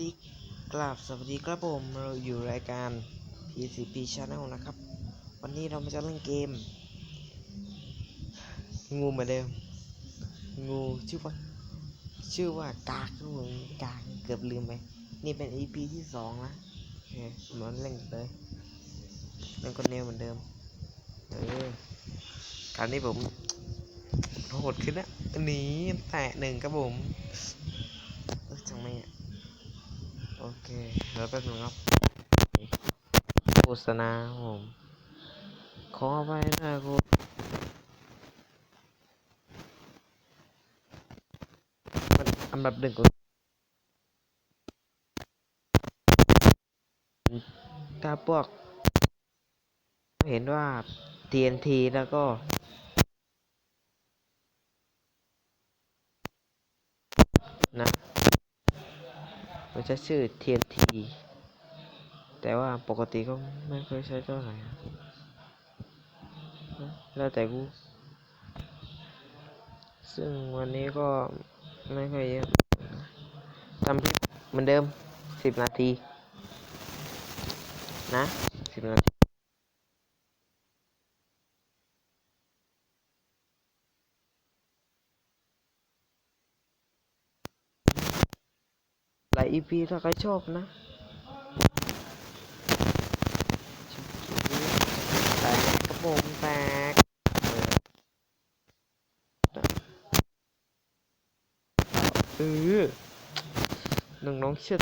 ดีกราบสวัสดีครับผมเราอยู่รายการ PCP Channel นะครับ วันนี้เรามาจะเล่นเกม งูเหมือนเดิม งูชื่อว่า ชื่อว่ากากครับผมกากเกือบลืมไป นี่เป็น EP ที่สองนะเคเหมือนเล่นเลยเล่นคนเดียวเหมือนเดิมเออคราวนี้ผมโหดขึ้นนะหนีแตะหนึ่งครับผมเออจังไม่อะ โอเคเดี๋ยวแป๊บนึงครับโฆษณาผมขอไปนะคุณมันอันดับหนึ่งก็ถ้าพวก เห็นว่า TNT แล้วก็นะ มันจะชื่อ TNT แต่ว่าปกติก็ไม่เคยใช้เท่าไหร่แล้วแต่กูซึ่งวันนี้ก็ไม่ค่อยเยอะทำคลิปเหมือนเดิม10นาที นะ10นาที ลาย EP ถ้าใครชอบนะแตกกระโปรงแตกเออน้องน้องเชื่อ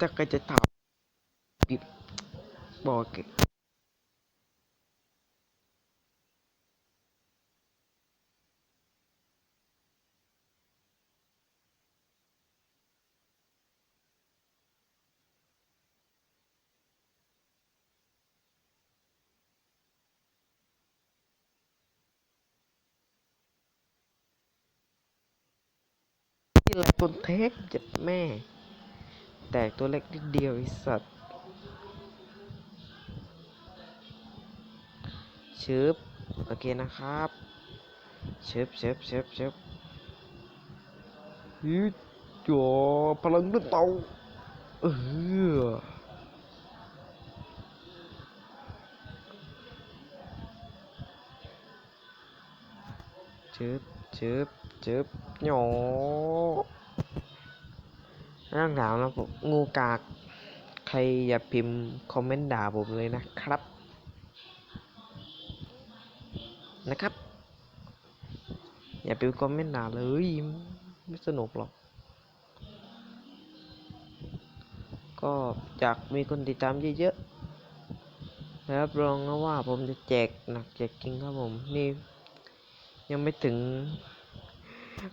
ถ้าใครจะถามปิดบอก ที่ไรคนเทคเจ็บแม่ แตกตัวเล็กนิดเดียวไอสัตว์ชึบโอเคนะครับชึบชึบชึบชึบฮึจ่อพลังด้วยเตาเออชึบชึบ ชึบหยอร่างถามนะผมงูกาก ใครอย่าพิมพ์คอมเมนต์ด่าผมเลยนะครับ นะครับ อย่าพิมพ์คอมเมนต์ด่าเลย ไม่สนุกหรอก ก็อยากมีคนติดตามเยอะๆแล้วรับรองนะว่าผมจะแจกหนักแจกจริงครับผม นี่ยังไม่ถึง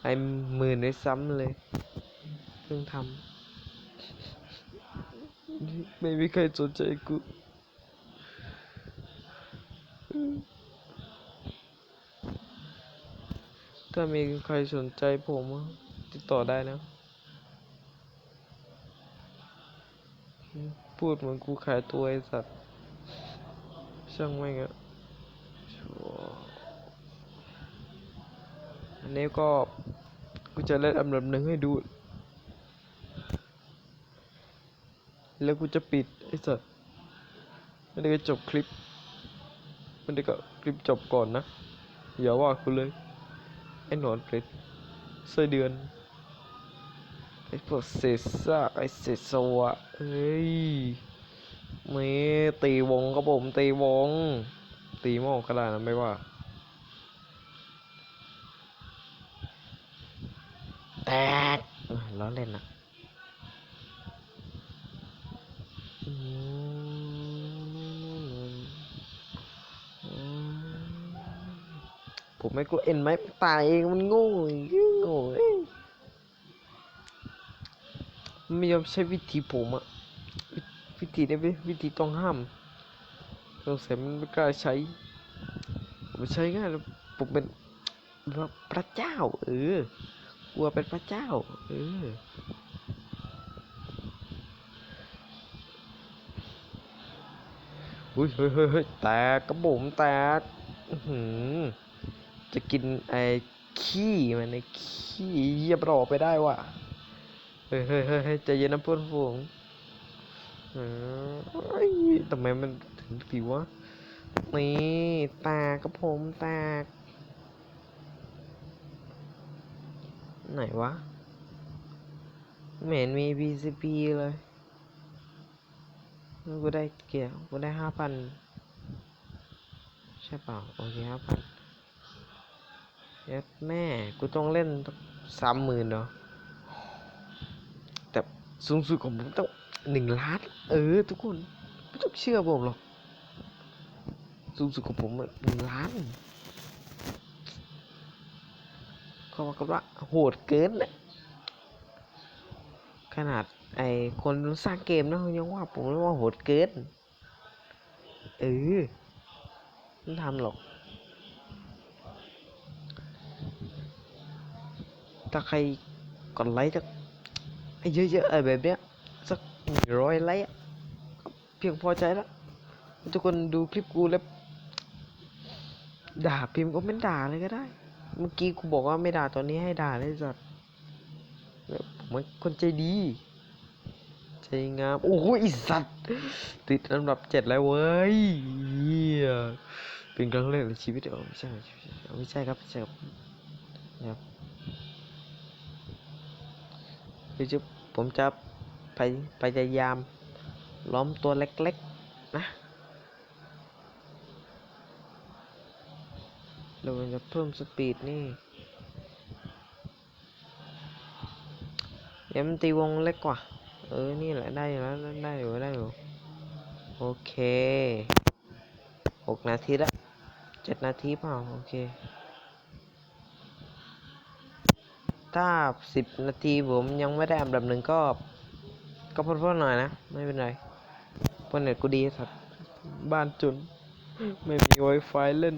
ไอ้หมื่นด้วยซ้ำเลยเพิ่งทำไม่มีใครสนใจกูถ้ามีใครสนใจผมอะติดต่อได้นะ พูดเหมือนกูขายตัวไอสัตว์ ช่างไม่งอะชัวร์อั นนี้ก็กูจะเล่นอันดับหนึ่งให้ดู แล้วกูจะปิดไอ้สัตว์ไม่ได้ก็จบคลิปไม่ได้ก็คลิปจบก่อนนะ อย่าว่ากูเลย ไอ้หนอนเป็ดไส้เดือน ไอ้พวกเศษซากไอ้เศษสวะเฮ้ยไม่ตีวงครับผมตีวง ตีหม้อก็ได้นะไม่ว่า แตกเอ้ยล้อเล่นนะอืมผมไม่กลัวเอ็นไหมตายเองมันโง่โง่เอ้ยไม่ยอมใช้วิธีผมอะวิวิธีนี้เวิธีต้องห้ามสงสัยมันไม่กล้าใช้ผมใช้ง่ายแล้วผมเป็นแบบพระเจ้าเออ กลัวเป็นพระเจ้า เอออุ้ยเฮ้ยเฮ้ยเฮ้ยแตกกระบุ๋มแตกหือจะกินไอ้ขี้มันในขี้เยียบรอไปได้ว่ะ เฮ้ยเฮ้ยเฮ้ยใจเย็นนะเพื่อนฝูงเอ้ยทำไมมันถึงผิววะ นี่แตกกับผมแตก ไหนวะไม่เห็นมี BCP เลยกูได้เกี่ยวกูได้ห้าพันใช่เปล่าโอเคห้าพันย็ดแม่ กูต้องเล่นสามหมื่นเหรอแต่สูงสุดของผมต้องหนึ่งล้าน เออ ทุกคน ไม่ต้องเชื่อผมหรอก สูงสุดของผมหนึ่งล้าน เขาว่ากันว่าโหดเกินน่ะขนาดไอคนสร้างเกมนะเขายังว่าผมว่าโหดเกินเออไม่ทำหรอก ถ้าใครกดไลค์จะเยอะๆอะไรแบบเนี้ยสักหนึ่งร้อยไลค์เพียงพอใจแล้วทุกคนดูคลิปกูแล้วด่าพิมพ์ก็ไม่ด่าเลยก็ได้ เมื่อกี้กูบอกว่าไม่ด่าตอนนี้ให้ด่าเลยสัตว์ผมเป็นคนใจดี ใจงาม โอ้โหไอสัตว์ ติดอันดับเจ็ดแล้วเว้ยเฮียเป็นครั้งแรกในชีวิตเออไม่ใช่ไม่ใช่ไม่ใช่ครับไม่ใช่ครับนะครับคือจะผมจะพยายามล้อมตัวเล็กๆนะ เราจะเพิ่มสปีดนี่ เดี๋ยวมันตีวงเล็กกว่า เออ นี่แหละได้อยู่แล้ว ได้อยู่ได้อยู่ โอเคหกนาทีละเจ็ดนาทีเปล่า โอเค ถ้าสิบนาทีผมยังไม่ได้อันดับหนึ่งก็ ก็พอๆหน่อยนะ ไม่เป็นไรพราะเน็ตกูดีสัตว์บ้านจนไม่มี Wi-Fi เล่น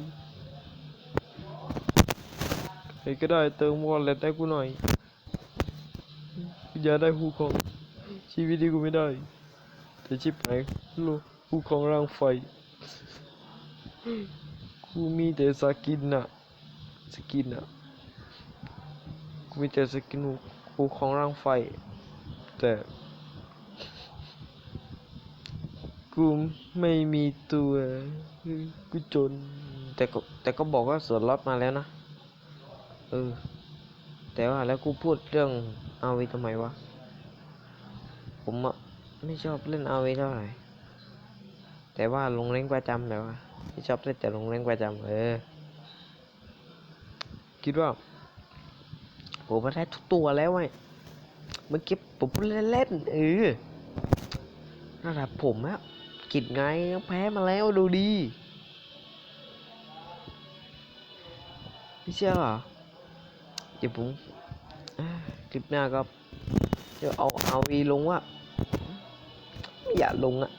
ใครก็ได้เติมวอลเล็ตให้กูหน่อยกูอยากได้หูของชีวิตนี้กูไม่ได้ แต่ชิบหายโลกหูของร่างไฟ กูมีแต่สกินน่ะ สกินน่ะ กูมีแต่สกินหูหูของร่างไฟ แต่กูไม่มีตัว กูจน แต่ก็แต่ก็บอกว่าส่วนลดมาแล้วนะ เออ แต่ว่าแล้วกูพูดเรื่องอาวีทำไมวะ ผมอะไม่ชอบเล่นอาวีเท่าไหร่ แต่ว่าลงเล่นประจำแต่ว่าไม่ชอบเล่นแต่ลงเล่นประจำเออ คิดว่าผมมาได้ทุกตัวแล้วไอ้เมื่อกี้ผมพูดเล่นๆเออระดับผมอะกิดไงแพ้มาแล้วดูดี ไม่เชื่อเหรอ เดี๋ยวผมคลิปหน้าก็เดี๋ยวเอาเอาวีลงว่าไม่อยากลงอะ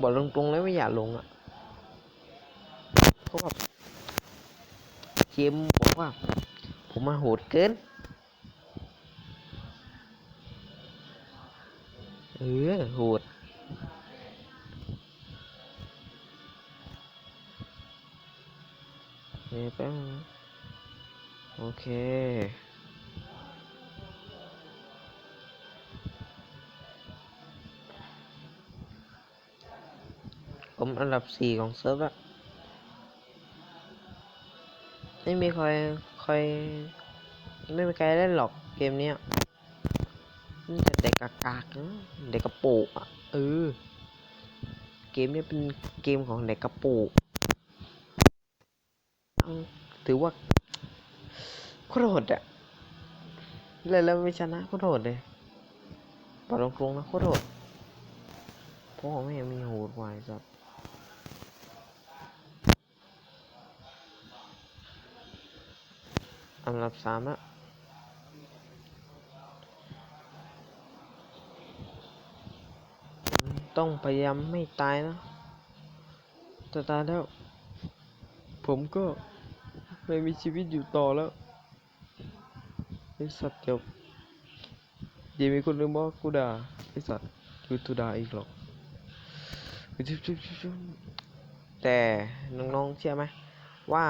บอกตรงๆแล้วไม่อยากลงอะเพราะว่าเจมบอกว่า ผมมาโหดเกินเออโหดเดี๋ยแป๊บนึง โอเค ผมอันดับสี่ของเซิร์ฟอะไม่มีใครใครไม่มีใครเล่นหรอกเกมเนี้ยนี่แต่เด็กกากากๆเด็กกระโปงอะเออเกมเนี้ยเป็นเกมของเด็กกระโปงเอาถือว่า โคตรโหดอะเล่นแล้วไม่ชนะโคตรโหดเลยปาตรงๆนะโคตรโหดพ่อแม่มีโหดไวายสัสอันดับสามละต้องพยายามไม่ตายนะแต่ตายแล้ว ผมก็ไม่มีชีวิตอยู่ต่อแล้ว ไอสัตว์เดี๋ยวเดี๋ยวมีคนนึงบอกกูด่าไอสัตว์คือตูด่าอีกหรอกแต่น้องๆเชื่อไหมว่า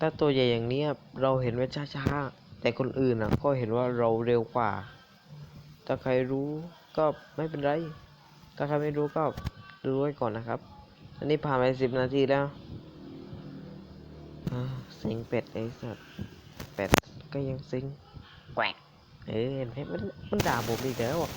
ถ้าตัวใหญ่อย่างนี้เราเห็นว่าช้าๆแต่คนอื่นอะ ก็เห็นว่าเราเร็วกว่า ถ้าใครรู้ก็ไม่เป็นไร ถ้าใครไม่รู้ก็ดูไว้ก่อนนะครับ อันนี้ผ่านไปสิบนาทีแล้วเสียงเป็ดไอ้สัตว์เป็ด็ยังซิงแกวกเออเห็นไหมมันมันด่าผมอีกแล้วอะ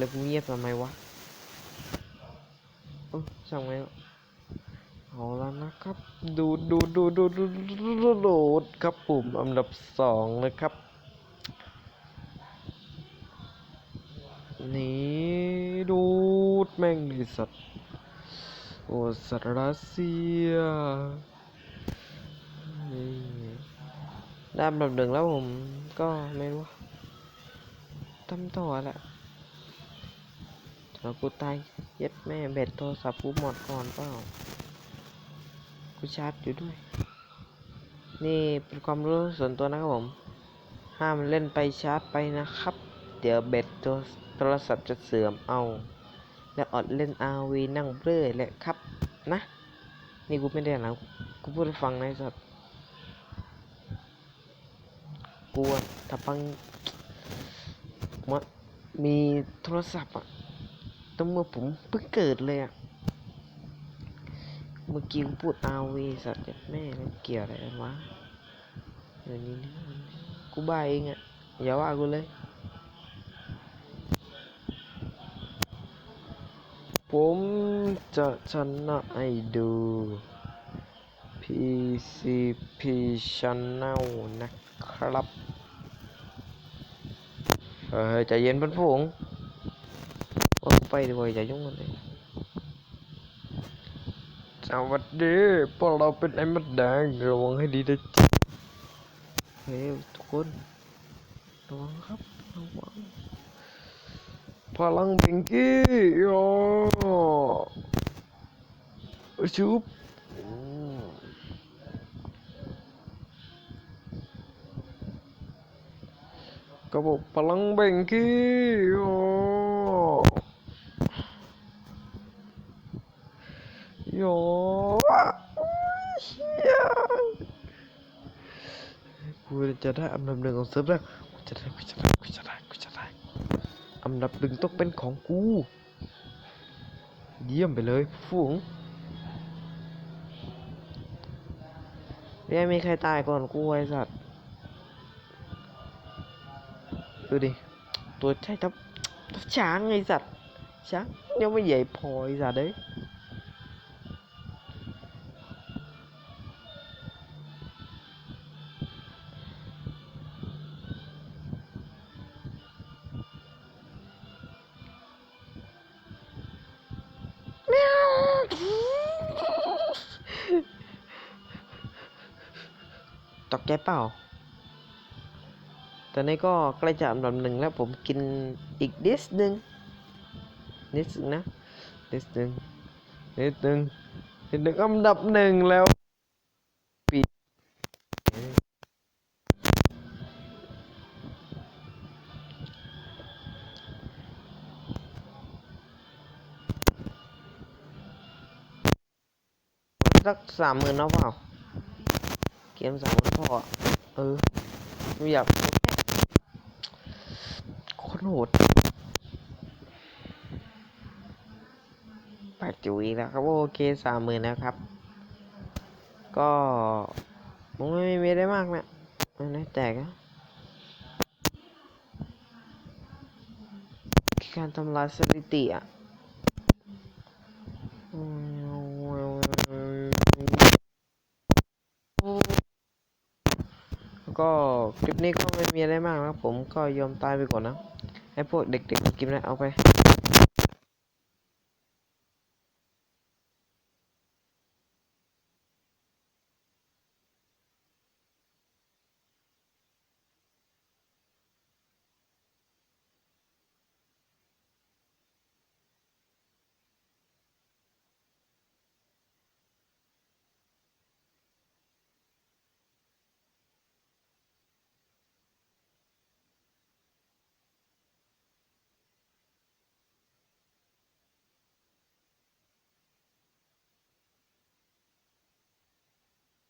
ล้กเงียบทำไมวะอ้ช่างไงเอาแล้วนะครับ ดูดูดูดูดูดูโหลดครับปุ่มอันดับสองนะครับ แม่งดิสัตว์ โอ้สัตว์รัสเซียนี่ได้อันดับหนึ่งแล้วผมก็ไม่รู้ทำต่อแหละแล้วกูตายเย็ดแม่เบ็ดโทรศัพท์กูหมดก่อนเปล่า กูชาร์จอยู่ด้วย นี่เป็นความรู้ส่วนตัวนะครับผม ห้ามเล่นไปชาร์จไปนะครับ เดี๋ยวเบ็ดโทรศัพท์จะเสื่อมเอา แล้วอดเล่น RV นั่งเบ้อแหละครับนะ นี่กูไม่ได้หลังกูพูดให้ฟังนะไอ้สัสกูอะถ้าปังมะมีโทรศัพท์อะต้องเมื่อผมเพิ่งเกิดเลยอะ เมื่อกี้กูพูดอาวีสัตว์จ็ดแม่แล้วเกี่ยวอะไรกันวะเดี๋ยวนี้กูบ้าเองอะอย่าว่ากูเลย ผมจะชนะให้ดู PCP Channel นะครับเฮ้ยใจเย็นเพื่อนฝูงโอ้ไปดีกว่าอย่ายุ่งกันเลยสวัสดีพวกเราเป็นไอ้มดแดงระวังให้ดีนะจ๊ะเฮ้ยทุกคนระวังครับระวังพลังเบงกี้โอ้ ชุบอืมก็บอกพลังเบ่งกี้โอ้โยเฮียกูจะได้อันดับหนึ่งของเซิร์ฟแล้วกูจะได้กูจะได้กูจะได้กูจะได้อันดับหนึ่งต้องเป็นของกู เยี่ยมไปเลยฝูง ไม่มีใครตายก่อนกูไอ้สัตว์ ดูดิ ตัวใช่ทับทับช้างไอ้สัตว์ ช้างยังไม่ใหญ่พอไอ้สัตว์เอ้ย ตกใจเปล่าตอนนี้ก็ใกล้จะอันดับหนึ่งแล้วผมกินอีกนิดนึงนิดนึงนะนิดนึงนิดนึงนิดนึงอันดับหนึ่งแล้วปีสักสามหมื่นเอาเปล่า มสามพ่ออเออไม่อยากโคตรโหดแปดจุยแล้วครับโอเคสามหมื่นแล้วครับ ก็ผมไม่มีได้มากนะไม่ได้แตกนะการทำลายสถิติอะอืม ก็คลิปนี้ก็ไม่มีอะไรมากนะครับผมก็ยอมตายไปก่อนนะ ให้พวกเด็กๆกินนะเอาไป